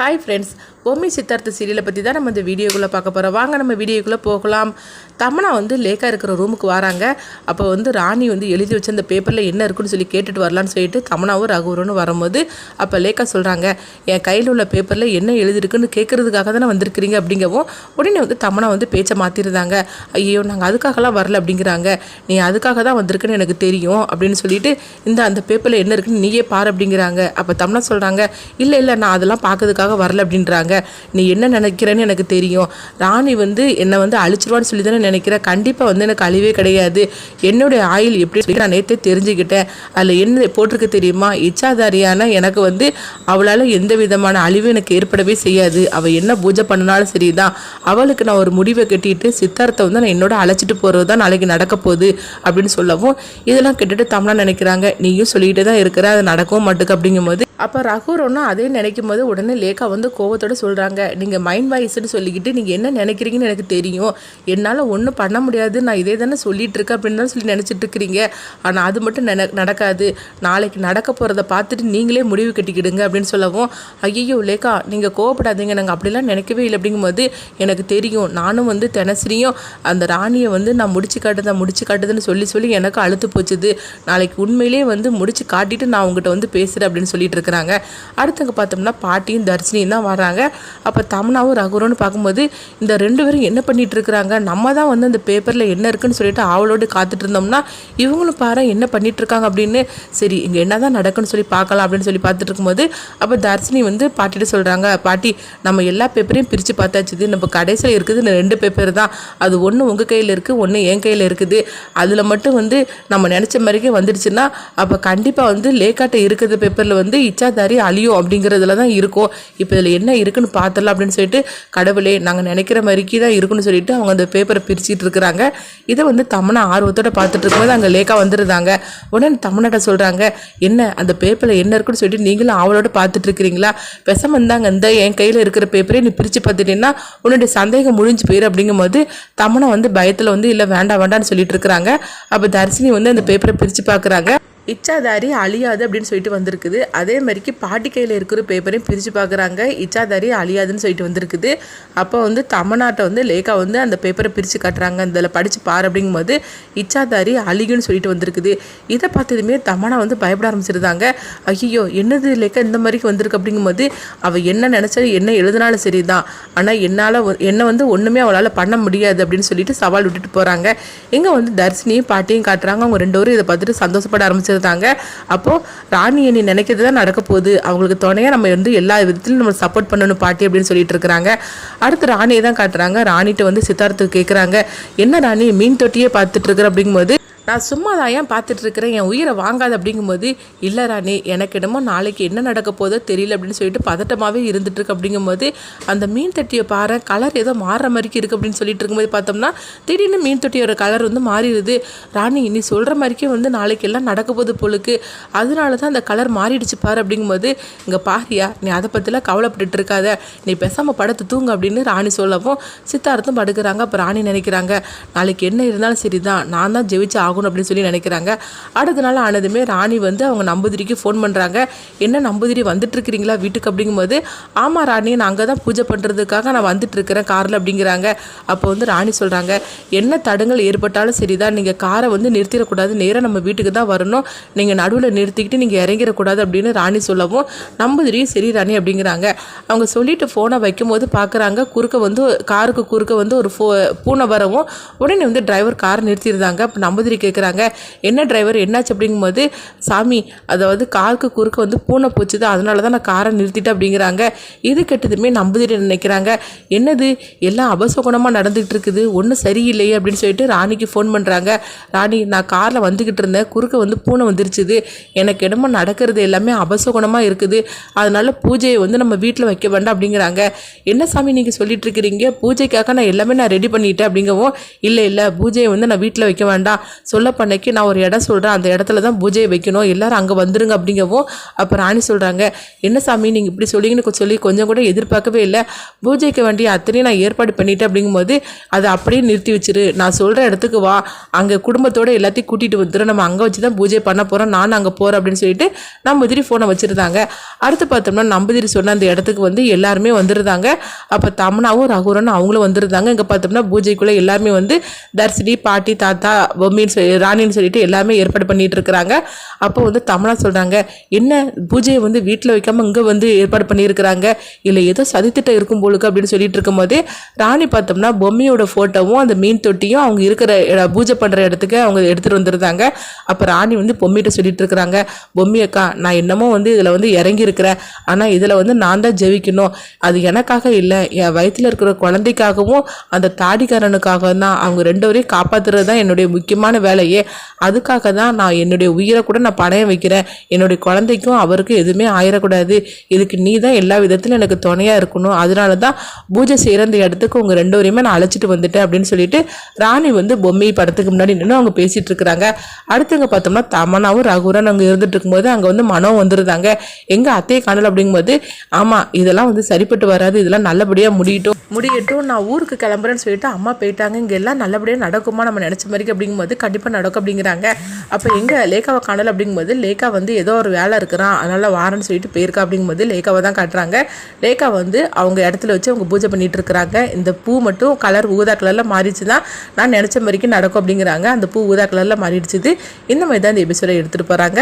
Hi friends Bommi Siddhartha சீரியலை பற்றி தான் நம்ம இந்த வீடியோக்குள்ளே பார்க்க போகிறோம் வாங்க நம்ம வீடியோக்குள்ளே போகலாம். தமனா வந்து லேக்காக இருக்கிற ரூமுக்கு வராங்க. அப்போ வந்து ராணி வந்து எழுதி வச்ச அந்த பேப்பரில் என்ன இருக்குன்னு சொல்லி கேட்டுட்டு வரலான்னு சொல்லிட்டு தமனாவும் ரகுவரனும் வரும்போது அப்போ லேக்கா சொல்கிறாங்க என் கையில் உள்ள பேப்பரில் என்ன எழுதிருக்குன்னு கேட்குறதுக்காக தானே வந்திருக்கிறீங்க? அப்படிங்கவும் உடனே வந்து தமனா வந்து பேச்சை மாற்றிருந்தாங்க ஐயோ நாங்கள் அதுக்காகலாம் வரல அப்படிங்கிறாங்க. நீ அதுக்காக தான் வந்திருக்குன்னு எனக்கு தெரியும் அப்படின்னு சொல்லிட்டு இந்த அந்த பேப்பரில் என்ன இருக்குன்னு நீயே பாரு அப்படிங்கிறாங்க. அப்போ தமனா சொல்கிறாங்க இல்லை இல்லை நான் அதெல்லாம் பார்க்கறதுக்காக வரல அப்படின்றாங்க. நீ என்ன நினைக்கிறேன்னு எனக்கு தெரியும். ராணி வந்து என்னை வந்து அழிச்சிருவான்னு சொல்லி தானே நினைக்கிறேன் கண்டிப்பாக வந்து எனக்கு அழிவே கிடையாது. என்னுடைய ஆயில் எப்படி சொல்லி நான் நேற்றே தெரிஞ்சுக்கிட்டேன். அதில் என்ன போட்டிருக்கு தெரியுமா? இச்சாதாரியான எனக்கு வந்து அவளால் எந்த விதமான அழிவு எனக்கு ஏற்படவே செய்யாது. அவள் என்ன பூஜை பண்ணினாலும் சரிதான். அவளுக்கு நான் ஒரு முடிவை கட்டிட்டு சித்தார்த்தை வந்து நான் என்னோட அழைச்சிட்டு போகிறது தான் நாளைக்கு நடக்க போகுது அப்படின்னு சொல்லவும் இதெல்லாம் கேட்டுட்டு தமிழா நினைக்கிறாங்க. நீயும் சொல்லிக்கிட்டே தான் இருக்கிற. அது நடக்கவும் மாட்டுக்கு அப்படிங்கும்போது அப்போ ரகுரொன்னும் அதே நினைக்கும் போது உடனே லேக்கா வந்து கோவத்தோட சொல்கிறாங்க நீங்கள் மைண்ட் வாய்ஸ்னு சொல்லிக்கிட்டு நீங்கள் என்ன நினைக்கிறீங்கன்னு எனக்கு தெரியும். என்னால் ஒன்றும் பண்ண முடியாது. நான் இதே தானே சொல்லிகிட்டு இருக்கேன் அப்படின்னு தான் சொல்லி நினச்சிட்டு இருக்கிறீங்க. ஆனால் அது மட்டும் நென நடக்காது. நாளைக்கு நடக்க போகிறத பார்த்துட்டு நீங்களே முடிவு கட்டிக்கிடுங்க அப்படின்னு சொல்லவும் ஐயோ லேக்கா நீங்கள் கோவப்படாதீங்க. நாங்கள் அப்படிலாம் நினைக்கவே இல்லை. அப்படிங்கும்போது எனக்கு தெரியும். நானும் வந்து தினசரியும் அந்த ராணியை வந்து நான் முடிச்சு காட்டுதான் முடிச்சு காட்டுதுன்னு சொல்லி சொல்லி எனக்கு அழுத்து போச்சுது. நாளைக்கு உண்மையிலேயே வந்து முடிச்சு காட்டிட்டு நான் உங்ககிட்ட வந்து பேசுகிறேன் அப்படின்னு சொல்லிட்டு இருக்கேன். இருக்கிறாங்க. அடுத்தங்க பார்த்தோம்னா பாட்டியும் தர்ஷினியும் தான் வராங்க. அப்போ தமனாவும் ரகுரன்னு பார்க்கும்போது இந்த ரெண்டு பேரும் என்ன பண்ணிட்டு இருக்கிறாங்க? நம்ம தான் வந்து அந்த பேப்பரில் என்ன இருக்குன்னு சொல்லிட்டு ஆவலோடு காத்துட்டு இருந்தோம்னா இவங்களும் பாரு என்ன பண்ணிட்டு இருக்காங்க அப்படின்னு. சரி இங்கே என்ன தான் நடக்குன்னு சொல்லி பார்க்கலாம் அப்படின்னு சொல்லி பார்த்துட்டு இருக்கும்போது அப்போ தர்ஷினி வந்து பாட்டிட்டு சொல்கிறாங்க பாட்டி நம்ம எல்லா பேப்பரையும் பிரித்து பார்த்தாச்சுது நம்ம கடைசியில் இருக்குது. இந்த ரெண்டு பேப்பர் தான். அது ஒன்று உங்கள் கையில் இருக்குது ஒன்று என் கையில் இருக்குது. அதில் மட்டும் வந்து நம்ம நினச்ச மாதிரிக்கே வந்துடுச்சுன்னா அப்போ கண்டிப்பாக வந்து லேக்காட்டை இருக்கிற பேப்பரில் வந்து இச்சாதாரி அழியும் அப்படிங்கிறதுல தான் இருக்கும். இப்போ இதில் என்ன இருக்குன்னு பார்த்துடலாம் அப்படின்னு சொல்லிட்டு கடவுளே நாங்கள் நினைக்கிற மாதிரிக்கு தான் இருக்குன்னு சொல்லிட்டு அவங்க அந்த பேப்பரை பிரிச்சுட்டு இருக்கிறாங்க. இதை வந்து தமனா ஆர்வத்தோட பார்த்துட்டு இருக்கும்போது அங்கே லேக்கா வந்துருந்தாங்க. உடனே தமனாட்ட சொல்கிறாங்க என்ன அந்த பேப்பரில் என்ன இருக்குன்னு சொல்லிட்டு நீங்களும் அவளோட பார்த்துட்டு இருக்கிறீங்களா? பெசம் வந்தாங்க இந்த என் கையில் இருக்கிற பேப்பரே நீ பிரித்து பார்த்துட்டீங்கன்னா உன்னுடைய சந்தேகம் முடிஞ்சு போயிரு அப்படிங்கும்போது தமனை வந்து பயத்தில் வந்து இல்லை வேண்டாம் வேண்டாம்னு சொல்லிட்டு இருக்கிறாங்க. அப்போ தர்ஷினி வந்து அந்த பேப்பரை பிரித்து பார்க்குறாங்க. இச்சாதாரி அழியாது அப்படின்னு சொல்லிட்டு வந்திருக்குது. அதே மாதிரிக்கு பாட்டி கையில் இருக்கிற பேப்பரையும் பிரித்து பார்க்குறாங்க இச்சாதாரி அழியாதுன்னு சொல்லிட்டு வந்திருக்குது. அப்போ வந்து தமிழ்நாட்டை வந்து லேக்கா வந்து அந்த பேப்பரை பிரித்து காட்டுறாங்க. இதில் படித்து பாரு அப்படிங்கும்போது இச்சாதாரி அழிகுன்னு சொல்லிட்டு வந்திருக்குது. இதை பார்த்ததுமே தமனா வந்து பயப்பட ஆரம்பிச்சிருந்தாங்க. ஐயோ என்னது லேக்கா இந்த மாதிரிக்கு வந்திருக்கு அப்படிங்கும்போது அவள் என்ன நினச்சா என்ன எழுதினாலும் சரிதான். ஆனால் என்னால் என்ன வந்து ஒன்றுமே அவளால் பண்ண முடியாது அப்படின்னு சொல்லிட்டு சவால் விட்டுட்டு போகிறாங்க இங்கே வந்து தர்ஷினியும் பாட்டியும் காட்டுறாங்க. அவங்க ரெண்டு பேரும் இதை பார்த்துட்டு சந்தோஷப்பட ஆரம்பிச்சிருந்தாங்க. அப்போது ராணி என்னை நினைக்கிறது தான் நடக்க போகுது. அவங்களுக்கு துணையாக நம்ம வந்து எல்லா விதத்திலும் நம்ம சப்போர்ட் பண்ணணும் பாட்டி அப்படின்னு சொல்லிட்டு இருக்கிறாங்க. அடுத்து ராணியை தான் காட்டுறாங்க. ராணிகிட்ட வந்து சித்தார்த்து கேட்குறாங்க என்ன ராணி மீன் தொட்டியே பார்த்துட்டு இருக்கிற? அப்படிங்கும்போது நான் சும்மா தான் ஏன் பார்த்துட்டு இருக்கிறேன் என் உயிரை வாங்காது அப்படிங்கும்போது இல்லை ராணி எனக்கு என்னமோ நாளைக்கு என்ன நடக்க போதோ தெரியல அப்படின்னு சொல்லிட்டு பதட்டமாகவே இருந்துட்டுருக்கு அப்படிங்கும்போது அந்த மீன் தொட்டியை பாரு கலர் ஏதோ மாறுற மாதிரிக்கு இருக்குது அப்படின்னு சொல்லிட்டு இருக்கும்போது பார்த்தோம்னா திடீர்னு மீன் தொட்டியோட கலர் வந்து மாறிடுது. ராணி நீ சொல்கிற மாதிரிக்கே வந்து நாளைக்கு எல்லாம் நடக்க போகுது பொழுக்கு அதனால தான் அந்த கலர் மாறிடுச்சு பாரு அப்படிங்கும்போது இங்கே பாரியா நீ அதை பற்றிலாம் கவலைப்பட்டுட்டு இருக்காத நீ பேசாமல் படுத்து தூங்கு அப்படின்னு ராணி சொல்லவும் சித்தார்த்தும் படுக்கிறாங்க. அப்போ ராணி நினைக்கிறாங்க நாளைக்கு என்ன இருந்தாலும் சரி தான் நான் தான் ஜெயிச்சு ஆகணும் அப்படின்னு சொல்லி நினைக்கிறாங்க. அடுத்த நாள் ஆனதுமே ராணி வந்து அவங்க நம்பூதிரிக்கு ஃபோன் பண்ணுறாங்க என்ன நம்பூதிரி வந்துட்டுருக்கிறீங்களா வீட்டுக்கு அப்படிங்கும்போது ஆமாம் ராணி நான் அங்கே தான் பூஜை பண்ணுறதுக்காக நான் வந்துட்டுருக்கிறேன் காரில் அப்படிங்கிறாங்க. அப்போ வந்து ராணி சொல்கிறாங்க என்ன தடங்கள் ஏற்பட்டாலும் சரிதான். நீங்கள் காரை வந்து நிறுத்திடக்கூடாது. நேராக நம்ம வீட்டுக்கு தான் வரணும். நீங்கள் நடுவில் நிறுத்திக்கிட்டு நீங்கள் இறங்கிடக்கூடாது அப்படின்னு ராணி சொல்லவும் நம்பூதிரியும் சரி ராணி அப்படிங்கிறாங்க. அவங்க சொல்லிட்டு ஃபோனை வைக்கும்போது பார்க்குறாங்க குறுக்க வந்து காருக்கு குறுக்க வந்து ஒரு ஃபோ பூனை வரவும் உடனே வந்து டிரைவர் காரை நிறுத்திடுறாங்க. அப்போ நம்பதிரி கேட்குறாங்க என்ன டிரைவர் என்னாச்சு அப்படிங்கும்போது சாமி அதாவது காருக்கு குறுக்க வந்து பூனை போச்சுது அதனால தான் நான் காரை நிறுத்திட்டேன் அப்படிங்கிறாங்க. இது கெட்டதுமே நம்புதிட்டு நினைக்கிறாங்க. என்னது? எல்லாம் அபசகுணமாக நடந்துகிட்டு இருக்குது. ஒன்றும் சரியில்லையே அப்படின்னு சொல்லிட்டு ராணிக்கு ஃபோன் பண்ணுறாங்க ராணி நான் காரில் வந்துக்கிட்டு இருந்தேன். குறுக்க வந்து பூனை வந்துருச்சுது. எனக்கு என்னமோ நடக்கிறது எல்லாமே அபசகுணமாக இருக்குது. அதனால பூஜையை வந்து நம்ம வீட்டில் வைக்க வேண்டாம் அப்படிங்கிறாங்க. என்ன சாமி நீங்கள் சொல்லிட்டு இருக்கிறீங்க? பூஜைக்காக நான் எல்லாமே நான் ரெடி பண்ணிட்டேன் அப்படிங்கவும் இல்லை இல்லை. பூஜையை வந்து நான் வீட்டில் வைக்க வேண்டாம். சொல்ல பண்ணைக்கு நான் ஒரு இடம் சொல்கிறேன் அந்த இடத்துல தான் பூஜையை வைக்கணும். எல்லோரும் அங்கே வந்துருங்க அப்படிங்கவும் அப்போ ராணி சொல்கிறாங்க என்ன சாமி நீங்கள் இப்படி சொல்லிங்கன்னு சொல்லி கொஞ்சம் கூட எதிர்பார்க்கவே இல்லை. பூஜைக்கு வேண்டிய அத்தனையும் நான் ஏற்பாடு பண்ணிட்டேன். அப்படிங்கும்போது அதை அப்படியே நிறுத்தி வச்சிரு. நான் சொல்கிற இடத்துக்கு வா. அங்கே குடும்பத்தோடு எல்லாத்தையும் கூட்டிகிட்டு வந்துடும் நம்ம அங்கே வச்சு தான் பூஜை பண்ண போகிறோம் நான் அங்கே போகிறேன் அப்படின்னு சொல்லிட்டு நம்புதிரி ஃபோனை வச்சுருந்தாங்க. அடுத்து பார்த்தோம்னா நம்பதிரி சொன்ன அந்த இடத்துக்கு வந்து எல்லாருமே வந்துருந்தாங்க. அப்போ தமனாவும் ரகுரனும் அவங்களும் வந்துருந்தாங்க. இங்கே பார்த்தோம்னா பூஜைக்குள்ளே எல்லாருமே வந்து தர்சினி பாட்டி தாத்தா பொம்மின்னு சொல்லி ராணின்னு சொல்லிட்டு எல்லாமே ஏற்பாடு பண்ணிட்டு இருக்கிறாங்க. அப்போ வந்து தமிழா சொல்கிறாங்க என்ன பூஜையை வந்து வீட்டில் வைக்காம இங்கே வந்து ஏற்பாடு பண்ணியிருக்கிறாங்க? இல்லை ஏதோ சதித்திட்டம் இருக்கும் போலுக்கு அப்படின்னு சொல்லிட்டு இருக்கும்போது ராணி பார்த்தோம்னா பொம்மையோட ஃபோட்டோவும் அந்த மீன் தொட்டியும் அவங்க இருக்கிற பூஜை பண்ணுற இடத்துக்கு அவங்க எடுத்துகிட்டு வந்திருந்தாங்க. அப்போ ராணி வந்து பொம்மிட்ட சொல்லிட்டு இருக்கிறாங்க பொம்மி அக்கா நான் என்னமோ வந்து இதில் வந்து இறங்கி இருக்கிறேன் ஆனால் இதில் வந்து நான் தான் ஜெயிக்கணும் அது எனக்காக இல்லை. என் வயிற்றில் இருக்கிற குழந்தைக்காகவும் அந்த தாடிக்காரனுக்காக தான் அவங்க ரெண்டு வரையும் காப்பாற்றுறது தான் என்னுடைய முக்கியமான வேலையே. அதுக்காக தான் நான் என்னுடைய உயிரை கூட நான் பணையம் வைக்கிறேன். என்னுடைய குழந்தைக்கும் அவருக்கும் எதுவுமே ஆயிடக்கூடாது இதுக்கு நீ தான் எல்லா விதத்திலும் எனக்கு துணையாக இருக்கணும். அதனால தான் பூஜை செய்கிற அந்த இடத்துக்கு உங்கள் ரெண்டு வரையுமே நான் அழைச்சிட்டு வந்துட்டேன் அப்படின்னு சொல்லிட்டு ராணி வந்து பொம்மை படத்துக்கு முன்னாடி நின்று அவங்க பேசிகிட்டு இருக்கிறாங்க. அடுத்தவங்க பார்த்தோம்னா தமனாவும் ரகுரன் அங்கே இருந்துட்டு இருக்கும்போது அங்கே வந்து மனம் வந்துருந்தாங்க. எங்கள் அத்தையை காணல அப்படிங்கும்போது ஆமாம் இதெல்லாம் வந்து சரிப்பட்டு வராது. இதெல்லாம் நல்லபடியாக முடியட்டும். முடியட்டும் நான் ஊருக்கு கிளம்புறேன்னு சொல்லிட்டு அம்மா போயிட்டாங்க. இங்கே எல்லாம் நல்லபடியாக நடக்குமா நம்ம நினச்ச மாதிரி அப்படிங்கும்போது கண்டிப்பாக நடக்கும் அப்படிங்கிறாங்க. அப்போ எங்கே லேக்காவை காணல அப்படிங்கும்போது லேக்கா வந்து ஏதோ ஒரு வேலை இருக்கிறான் அதனால் வாரேன்னு சொல்லிட்டு போயிருக்கா அப்படிங்கும்போது லேக்காவை தான் காட்டுறாங்க. லேக்கா வந்து அவங்க இடத்துல வச்சு அவங்க பூஜை பண்ணிட்டு இருக்கிறாங்க. இந்த பூ மட்டும் கலர் ஊதா கலரில் மாறிச்சு தான் நான் நினச்ச மாதிரிக்கு நடக்கும் அப்படிங்கிறாங்க. அந்த பூ ஊதா கலரில் மாறிடுச்சுது. இந்த மாதிரி தான் இந்த எபிசோட எடுத்துகிட்டு போகிறாங்க